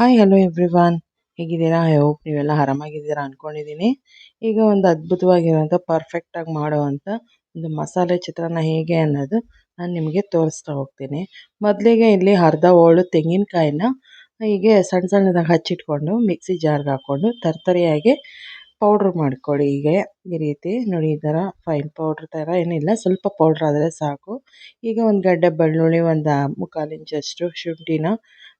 Hi hello everyone ಹೇಗಿದ್ದೀರಾ? I hope ನೀವೆಲ್ಲ ಆರಾಮಾಗಿದ್ದೀರಾ ಅಂದ್ಕೊಂಡಿದ್ದೀನಿ ಈಗ ಒಂದು ಅದ್ಭುತವಾಗಿರುವಂಥ ಪರ್ಫೆಕ್ಟಾಗಿ ಮಾಡುವಂಥ ಒಂದು ಮಸಾಲೆ ಚಿತ್ರಾನ್ನ ಹೇಗೆ ಅನ್ನೋದು ನಾನು ನಿಮಗೆ ತೋರಿಸ್ತಾ ಹೋಗ್ತೀನಿ. ಮೊದಲಿಗೆ ಇಲ್ಲಿ ಅರ್ಧ ಹೋಳು ತೆಂಗಿನಕಾಯಿನ ಹೀಗೆ ಸಣ್ಣ ಸಣ್ಣದಾಗಿ ಹಚ್ಚಿಟ್ಕೊಂಡು ಮಿಕ್ಸಿ ಜಾರ್ಗೆ ಹಾಕ್ಕೊಂಡು ತರ್ತರಿಯಾಗಿ ಪೌಡ್ರ್ ಮಾಡ್ಕೊಳ್ಳಿ. ಹೀಗೆ ಈ ರೀತಿ ನೋಡಿ, ಈ ಥರ ಫೈನ್ ಪೌಡ್ರ್ ಥರ ಏನಿಲ್ಲ, ಸ್ವಲ್ಪ ಪೌಡ್ರ್ ಆದರೆ ಸಾಕು. ಈಗ ಒಂದು ಗಡ್ಡೆ ಬೆಳ್ಳುಳ್ಳಿ, ಒಂದು ಮುಕ್ಕಾಲು ಇಂಚಷ್ಟು ಶುಂಠಿನ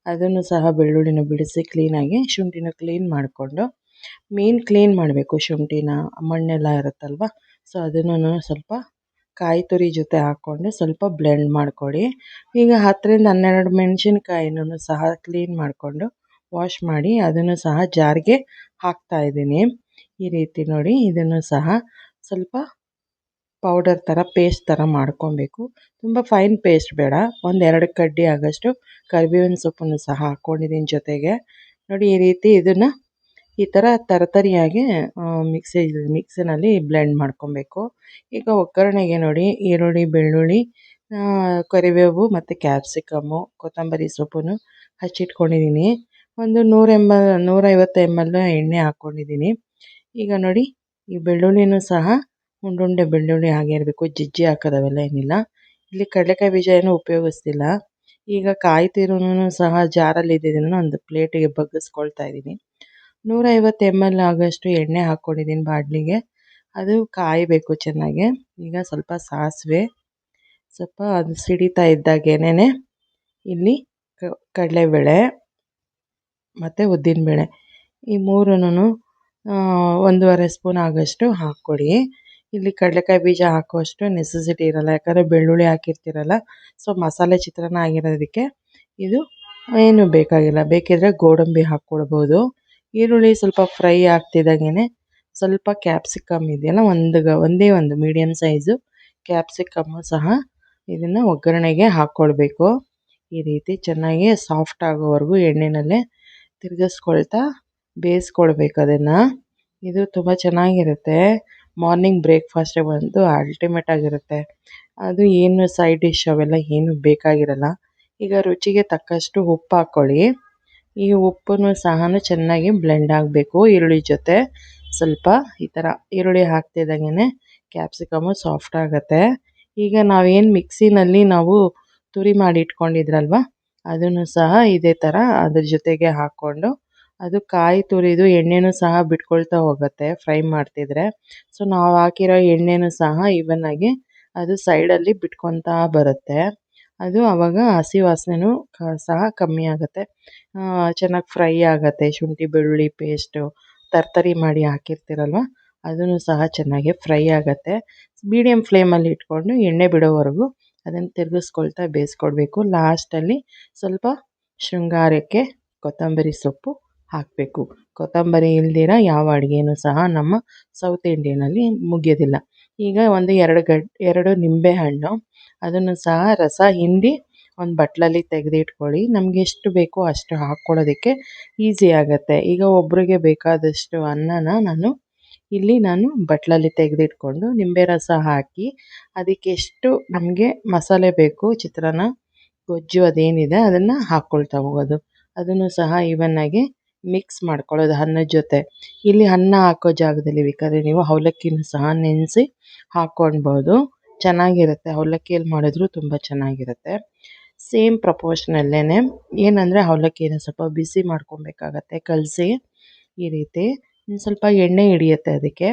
ಅದನ್ನು ಸಹ ಬೆಳ್ಳುಳ್ಳಿನ ಬಿಡಿಸಿ ಕ್ಲೀನಾಗಿ ಶುಂಠಿನ ಕ್ಲೀನ್ ಮಾಡಿಕೊಂಡು ಮೇಯ್ನ್ ಕ್ಲೀನ್ ಮಾಡಬೇಕು ಶುಂಠಿನ, ಮಣ್ಣೆಲ್ಲ ಇರುತ್ತಲ್ವ? ಸೊ ಅದನ್ನು ಸ್ವಲ್ಪ ಕಾಯಿ ತುರಿ ಜೊತೆ ಹಾಕ್ಕೊಂಡು ಸ್ವಲ್ಪ ಬ್ಲೆಂಡ್ ಮಾಡಿಕೊಡಿ. ಈಗ ಹತ್ತರಿಂದ ಹನ್ನೆರಡು ಮೆಣಸಿನ್ಕಾಯಿನೂ ಸಹ ಕ್ಲೀನ್ ಮಾಡಿಕೊಂಡು ವಾಶ್ ಮಾಡಿ ಅದನ್ನು ಸಹ ಜಾರಿಗೆ ಹಾಕ್ತಾ ಇದ್ದೀನಿ. ಈ ರೀತಿ ನೋಡಿ, ಇದನ್ನು ಸಹ ಸ್ವಲ್ಪ ಪೌಡರ್ ಥರ ಪೇಸ್ಟ್ ಥರ ಮಾಡ್ಕೊಬೇಕು. ತುಂಬ ಫೈನ್ ಪೇಸ್ಟ್ ಬೇಡ. ಒಂದೆರಡು ಕಡ್ಡಿ ಆಗೋಷ್ಟು ಕರಿಬೇವಿನ ಸೊಪ್ಪನ್ನು ಸಹ ಹಾಕ್ಕೊಂಡಿದ್ದೀನಿ ಜೊತೆಗೆ. ನೋಡಿ, ಈ ರೀತಿ ಇದನ್ನು ಈ ಥರ ತರತರಿಯಾಗಿ ಮಿಕ್ಸಿ ಮಿಕ್ಸಿನಲ್ಲಿ ಬ್ಲೆಂಡ್ ಮಾಡ್ಕೊಬೇಕು. ಈಗ ಒಗ್ಗರಣೆಗೆ ನೋಡಿ, ಈರುಳ್ಳಿ, ಬೆಳ್ಳುಳ್ಳಿ ಕರಿಬೇವು ಮತ್ತು ಕ್ಯಾಪ್ಸಿಕಮ್ಮು ಕೊತ್ತಂಬರಿ ಸೊಪ್ಪನ್ನು ಹಚ್ಚಿಟ್ಕೊಂಡಿದ್ದೀನಿ. ಒಂದು ನೂರ ಎಂಬ ನೂರೈವತ್ತು ಎಂ ಎಲ್ ಎಣ್ಣೆ ಹಾಕ್ಕೊಂಡಿದ್ದೀನಿ ಈಗ ನೋಡಿ, ಈ ಬೆಳ್ಳುಳ್ಳಿನೂ ಸಹ ಉಂಡುಂಡೆ ಬೆಳ್ಳುಳ್ಳಿ ಹಾಗೆ ಇರಬೇಕು, ಜಜ್ಜಿ ಹಾಕೋದವೆಲ್ಲ ಏನಿಲ್ಲ. ಇಲ್ಲಿ ಕಡಲೆಕಾಯಿ ಬೀಜ ಏನೂ ಉಪಯೋಗಿಸ್ತಿಲ್ಲ. ಈಗ ಕಾಯಿ ಸಹ ಜಾರಲ್ಲಿ ಇದ್ದಿದ್ದನ್ನು ಒಂದು ಪ್ಲೇಟಿಗೆ ಬಗ್ಗಿಸ್ಕೊಳ್ತಾ ಇದ್ದೀನಿ. ನೂರೈವತ್ತು ಎಂ ಎಲ್ ಆಗೋಷ್ಟು ಎಣ್ಣೆ ಹಾಕ್ಕೊಂಡಿದ್ದೀನಿ ಬಾಡ್ಲಿಗೆ ಅದು ಕಾಯಬೇಕು ಚೆನ್ನಾಗಿ. ಈಗ ಸ್ವಲ್ಪ ಸಾಸಿವೆ, ಸ್ವಲ್ಪ ಅದು ಸಿಡಿತಾ ಇದ್ದಾಗೇನೆ ಇಲ್ಲಿ ಕಡಲೆಬೇಳೆ ಮತ್ತು ಉದ್ದಿನಬೇಳೆ. ಈ ಮೂರನ್ನು ಒಂದೂವರೆ ಸ್ಪೂನ್ ಆಗೋಷ್ಟು ಹಾಕ್ಕೊಡಿ. ಇಲ್ಲಿ ಕಡಲೆಕಾಯಿ ಬೀಜ ಹಾಕುವಷ್ಟು ನೆಸೆಸಿಟಿ ಇರಲ್ಲ. ಯಾಕಂದರೆ ಬೆಳ್ಳುಳ್ಳಿ ಹಾಕಿರ್ತೀರಲ್ಲ ಸೊ ಮಸಾಲೆ ಚಿತ್ರಾನ್ನ ಆಗಿರೋದಕ್ಕೆ ಇದು ಏನು ಬೇಕಾಗಿಲ್ಲ. ಬೇಕಿದ್ರೆ ಗೋಡಂಬಿ ಹಾಕ್ಕೊಳ್ಬೋದು ಈರುಳ್ಳಿ ಸ್ವಲ್ಪ ಫ್ರೈ ಆಗ್ತಿದ್ದಾಗೆ ಸ್ವಲ್ಪ ಕ್ಯಾಪ್ಸಿಕಮ್ ಇದೆಯಲ್ಲ, ಒಂದು ಒಂದೇ ಒಂದು ಮೀಡಿಯಮ್ ಸೈಜು ಕ್ಯಾಪ್ಸಿಕಮ್ಮು ಸಹ ಇದನ್ನು ಒಗ್ಗರಣೆಗೆ ಹಾಕ್ಕೊಳ್ಬೇಕು ಈ ರೀತಿ ಚೆನ್ನಾಗಿ ಸಾಫ್ಟ್ ಆಗೋವರೆಗೂ ಎಣ್ಣೆನಲ್ಲೇ ತಿರುಗಿಸ್ಕೊಳ್ತಾ ಬೇಯಿಸ್ಕೊಳ್ಬೇಕು ಅದನ್ನು. ಇದು ತುಂಬ ಚೆನ್ನಾಗಿರುತ್ತೆ. ಮಾರ್ನಿಂಗ್ ಬ್ರೇಕ್ಫಾಸ್ಟಿಗೆ ಒಂದು ಅಲ್ಟಿಮೇಟ್ ಆಗಿರುತ್ತೆ. ಅದು ಏನು ಸೈಡ್ ಡಿಶ್ ಅವೆಲ್ಲ ಏನು ಬೇಕಾಗಿರಲ್ಲ. ಈಗ ರುಚಿಗೆ ತಕ್ಕಷ್ಟು ಉಪ್ಪು ಹಾಕ್ಕೊಳ್ಳಿ ಈ ಉಪ್ಪನ್ನು ಸಹ ಚೆನ್ನಾಗಿ ಬ್ಲೆಂಡ್ ಆಗಬೇಕು. ಈರುಳ್ಳಿ ಜೊತೆ ಸ್ವಲ್ಪ ಈ ಥರ ಈರುಳ್ಳಿ ಹಾಕ್ತಿದ್ದಂಗೆ ಕ್ಯಾಪ್ಸಿಕಮ್ಮು ಸಾಫ್ಟ್ ಆಗುತ್ತೆ. ಈಗ ನಾವೇನು ಮಿಕ್ಸಿನಲ್ಲಿ ನಾವು ತುರಿ ಮಾಡಿ ಇಟ್ಕೊಂಡಿದ್ರಲ್ವ, ಅದನ್ನು ಸಹ ಇದೇ ಥರ ಅದ್ರ ಜೊತೆಗೆ ಹಾಕ್ಕೊಂಡು ಅದು ಕಾಯಿ ತುರಿದು ಎಣ್ಣೆನೂ ಸಹ ಬಿಟ್ಕೊಳ್ತಾ ಹೋಗುತ್ತೆ, ಫ್ರೈ ಮಾಡ್ತಿದ್ರೆ. ಸೊ ನಾವು ಹಾಕಿರೋ ಎಣ್ಣೆನೂ ಸಹ ಇವನ್ನಾಗಿ ಅದು ಸೈಡಲ್ಲಿ ಬಿಟ್ಕೊತಾ ಬರುತ್ತೆ. ಅದು ಆವಾಗ ಹಸಿ ವಾಸನೆನೂ ಸಹ ಕಮ್ಮಿ ಆಗುತ್ತೆ. ಚೆನ್ನಾಗಿ ಫ್ರೈ ಆಗುತ್ತೆ. ಶುಂಠಿ, ಬೆಳ್ಳುಳ್ಳಿ ಪೇಸ್ಟು, ತರ್ತರಿ ಮಾಡಿ ಹಾಕಿರ್ತೀರಲ್ವ, ಅದನ್ನು ಸಹ ಚೆನ್ನಾಗಿ ಫ್ರೈ ಆಗುತ್ತೆ. ಮೀಡಿಯಮ್ ಫ್ಲೇಮಲ್ಲಿ ಇಟ್ಕೊಂಡು ಎಣ್ಣೆ ಬಿಡೋವರೆಗೂ ಅದನ್ನು ತಿರುಗಿಸ್ಕೊಳ್ತಾ ಬೇಯಿಸ್ಕೊಡ್ಬೇಕು. ಲಾಸ್ಟಲ್ಲಿ ಸ್ವಲ್ಪ ಶೃಂಗಾರಕ್ಕೆ ಕೊತ್ತಂಬರಿ ಸೊಪ್ಪು ಹಾಕಬೇಕು. ಕೊತ್ತಂಬರಿ ಇಲ್ದಿರ ಯಾವ ಅಡುಗೆನೂ ಸಹ ನಮ್ಮ ಸೌತ್ ಇಂಡಿಯನಲ್ಲಿ ಮುಗಿಯೋದಿಲ್ಲ. ಈಗ ಒಂದು ಎರಡು ಗಡ್, ಎರಡು ನಿಂಬೆಹಣ್ಣು ಅದನ್ನು ಸಹ ರಸ ಹಿಂಡಿ ಒಂದು ಬಟ್ಲಲ್ಲಿ ತೆಗೆದಿಟ್ಕೊಳ್ಳಿ. ನಮಗೆ ಎಷ್ಟು ಬೇಕೋ ಅಷ್ಟು ಹಾಕ್ಕೊಳ್ಳೋದಕ್ಕೆ ಈಸಿ ಆಗುತ್ತೆ. ಈಗ ಒಬ್ಬರಿಗೆ ಬೇಕಾದಷ್ಟು ಅನ್ನನ ನಾನು ಇಲ್ಲಿ ನಾನು ಬಟ್ಲಲ್ಲಿ ತೆಗೆದಿಟ್ಕೊಂಡು ನಿಂಬೆ ರಸ ಹಾಕಿ ಅದಕ್ಕೆ ಎಷ್ಟು ನಮಗೆ ಮಸಾಲೆ ಬೇಕು, ಚಿತ್ರಾನ್ನ, ಗೊಜ್ಜು ಅದೇನಿದೆ ಅದನ್ನು ಹಾಕ್ಕೊಳ್ತಾ ಹೋಗೋದು. ಅದನ್ನು ಸಹ ಇವನ್ನಾಗಿ ಮಿಕ್ಸ್ ಮಾಡ್ಕೊಳ್ಳೋದು ಅನ್ನದ ಜೊತೆ. ಇಲ್ಲಿ ಅನ್ನ ಹಾಕೋ ಜಾಗದಲ್ಲಿ ಬೇಕಾದರೆ ನೀವು ಅವಲಕ್ಕಿನೂ ಸಹ ನೆನೆಸಿ ಹಾಕ್ಕೊಳ್ಬೋದು. ಚೆನ್ನಾಗಿರುತ್ತೆ. ಅವಲಕ್ಕಿಯಲ್ಲಿ ಮಾಡಿದ್ರು ತುಂಬ ಚೆನ್ನಾಗಿರುತ್ತೆ. ಸೇಮ್ ಪ್ರಪೋರ್ಷನಲ್ಲೇ ಏನಂದರೆ ಅವಲಕ್ಕಿನ ಸ್ವಲ್ಪ ಬಿಸಿ ಮಾಡ್ಕೊಬೇಕಾಗತ್ತೆ. ಕಲಸಿ ಈ ರೀತಿ. ಸ್ವಲ್ಪ ಎಣ್ಣೆ ಹಿಡಿಯುತ್ತೆ ಅದಕ್ಕೆ.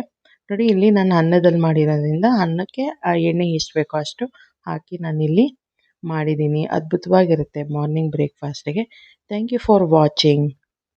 ನೋಡಿ, ಇಲ್ಲಿ ನಾನು ಅನ್ನದಲ್ಲಿ ಮಾಡಿರೋದ್ರಿಂದ ಅನ್ನಕ್ಕೆ ಆ ಎಣ್ಣೆ ಎಷ್ಟು ಬೇಕೋ ಅಷ್ಟು ಹಾಕಿ ನಾನಿಲ್ಲಿ ಮಾಡಿದ್ದೀನಿ. ಅದ್ಭುತವಾಗಿರುತ್ತೆ morning ಬ್ರೇಕ್ಫಾಸ್ಟಿಗೆ. Thank you for watching.